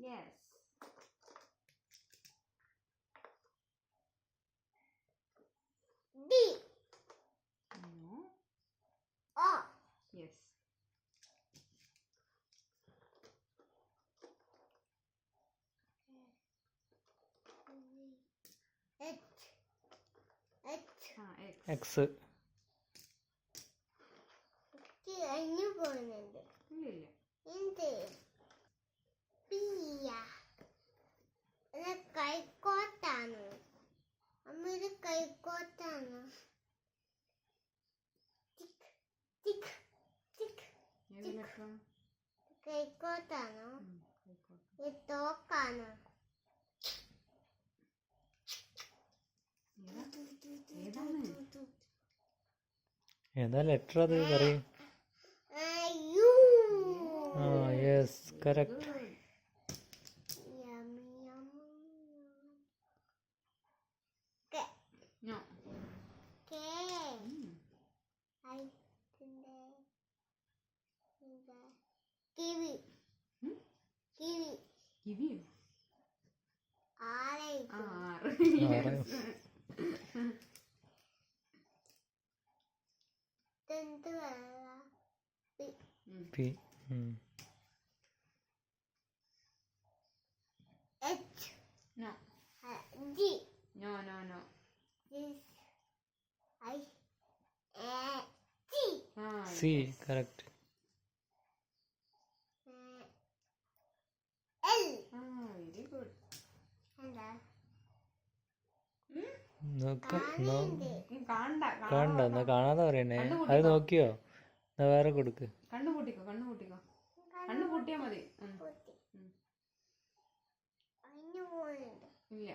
yes D no O yes H H ആ X X കഴിഞ്ഞു പോകുന്നുണ്ട് ഇല്ലില്ല എന്ത് കൈക്കോട്ടാണോ? ഇത് തോക്കാണ്? ഏതാ? ലെറ്റർ അത് പറയും? ആ യെസ് കറക്റ്റ് ഗുഡ്. കിവിയോ ആറ്. എ. ടി ആ നോക്ക കാണണ്ട കാണണ്ട എന്നാ കാണാതെ പറയണേ. അത് നോക്കിയോ? എന്നാ വേറെ കൊടുക്ക്. കണ്ണു പൂട്ടിക്കോ കണ്ണു പൂട്ടിക്കോ കണ്ണു പൂട്ടിയാ മതി ഇല്ല.